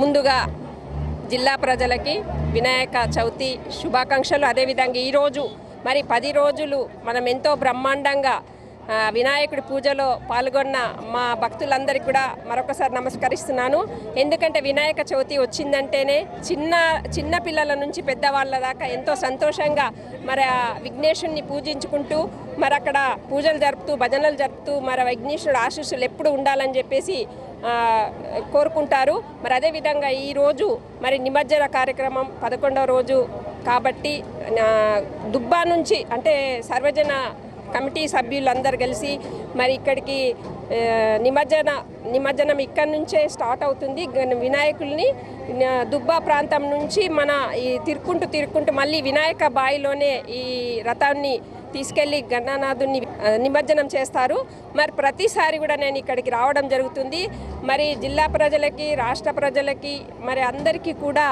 ముందుగా జిల్లా ప్రజలకి వినాయక చవితి శుభాకాంక్షలు. అదేవిధంగా ఈరోజు మరి పది రోజులు మనం ఎంతో బ్రహ్మాండంగా వినాయకుడి పూజలో పాల్గొన్న మా భక్తులందరికీ కూడా మరొకసారి నమస్కరిస్తున్నాను. ఎందుకంటే వినాయక చవితి వచ్చిందంటేనే చిన్న చిన్న పిల్లల నుంచి పెద్దవాళ్ళ దాకా ఎంతో సంతోషంగా మరి ఆ విఘ్నేశుడిని పూజించుకుంటూ మరి అక్కడ పూజలు జరుపుతూ భజనలు జరుపుతూ మరి విఘ్నేశ్వరుడు ఆశీస్సులు ఎప్పుడు ఉండాలని చెప్పేసి కోరుకుంటారు. మరి అదేవిధంగా ఈరోజు మరి నిమజ్జన కార్యక్రమం పదకొండవ రోజు కాబట్టి దుబ్బా నుంచి అంటే సర్వజన కమిటీ సభ్యులందరూ కలిసి మరి ఇక్కడికి నిమజ్జన నిమజ్జనం ఇక్కడి నుంచే స్టార్ట్ అవుతుంది. వినాయకుల్ని దుబ్బా ప్రాంతం నుంచి మన ఈ తిరుక్కుంటూ తిరుక్కుంటూ మళ్ళీ వినాయక బాయిలోనే ఈ రథాన్ని తీసుకెళ్ళి గణనాథుని నిమజ్జనం చేస్తారు. మరి ప్రతిసారి కూడా నేను ఇక్కడికి రావడం జరుగుతుంది. మరి జిల్లా ప్రజలకి రాష్ట్ర ప్రజలకి మరి అందరికీ కూడా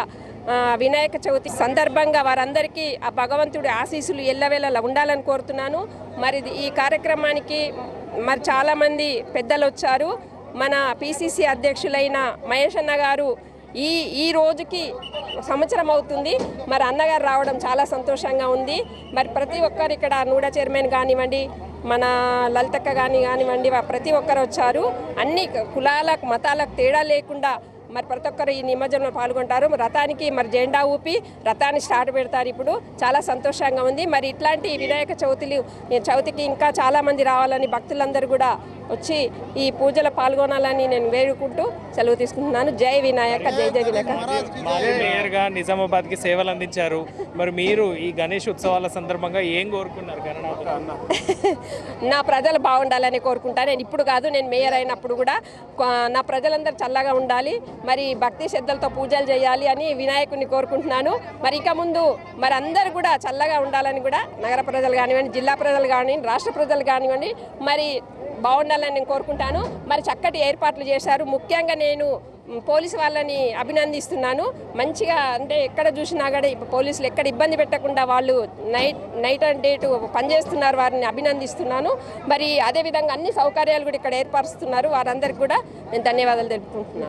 వినాయక చవితి సందర్భంగా వారందరికీ ఆ భగవంతుడి ఆశీస్సులు ఎల్లవేళలా ఉండాలని కోరుతున్నాను. మరి ఈ కార్యక్రమానికి మరి చాలామంది పెద్దలు వచ్చారు మన పిసిసి అధ్యక్షులైన మహేష్ అన్న గారు ఈ ఈ రోజుకి సంవత్సరం అవుతుంది. మరి అన్నగారు రావడం చాలా సంతోషంగా ఉంది. మరి ప్రతి ఒక్కరు ఇక్కడ నూడ చైర్మన్ కానివ్వండి మన లలితక్క కానీ కానివ్వండి ప్రతి ఒక్కరు వచ్చారు. అన్ని కులాలకు మతాలకు తేడా లేకుండా మరి ప్రతి ఒక్కరు ఈ నిమజ్జనంలో పాల్గొంటారు. రథానికి మరి జెండా ఊపి రథాన్ని స్టార్ట్ పెడతారు ఇప్పుడు. చాలా సంతోషంగా ఉంది. మరి ఇట్లాంటి వినాయక చవితిలు ఈ చవితికి ఇంకా చాలామంది రావాలని భక్తులందరూ కూడా వచ్చి ఈ పూజలో పాల్గొనాలని నేను వేడుకుంటూ సెలవు తీసుకుంటున్నాను. జై వినాయక జై జై వినాయక మేయర్గా నిజామాబాద్కి సేవలు అందించారు. మరి మీరు ఈ గణేష్ ఉత్సవాల సందర్భంగా ఏం కోరుకున్నారు నా ప్రజలు బాగుండాలని కోరుకుంటాను నేను ఇప్పుడు కాదు నేను మేయర్ అయినప్పుడు కూడా నా ప్రజలందరూ చల్లగా ఉండాలి మరి భక్తి శ్రద్ధలతో పూజలు చేయాలి అని వినాయకుడిని కోరుకుంటున్నాను. మరి ఇక ముందు మరి అందరు కూడా చల్లగా ఉండాలని కూడా నగర ప్రజలు కానివ్వండి జిల్లా ప్రజలు కానివ్వండి రాష్ట్ర ప్రజలు కానివ్వండి మరి బాగుండాలని నేను కోరుకుంటాను. మరి చక్కటి ఏర్పాట్లు చేశారు. ముఖ్యంగా నేను పోలీసు వాళ్ళని అభినందిస్తున్నాను. మంచిగా అంటే ఎక్కడ చూసినా కూడా పోలీసులు ఎక్కడ ఇబ్బంది పెట్టకుండా వాళ్ళు నైట్ నైట్ అండ్ డే పనిచేస్తున్నారు. వారిని అభినందిస్తున్నాను. మరి అదేవిధంగా అన్ని సౌకర్యాలు కూడా ఇక్కడ ఏర్పరుస్తున్నారు. వారందరికీ కూడా నేను ధన్యవాదాలు తెలుపుకుంటున్నాను.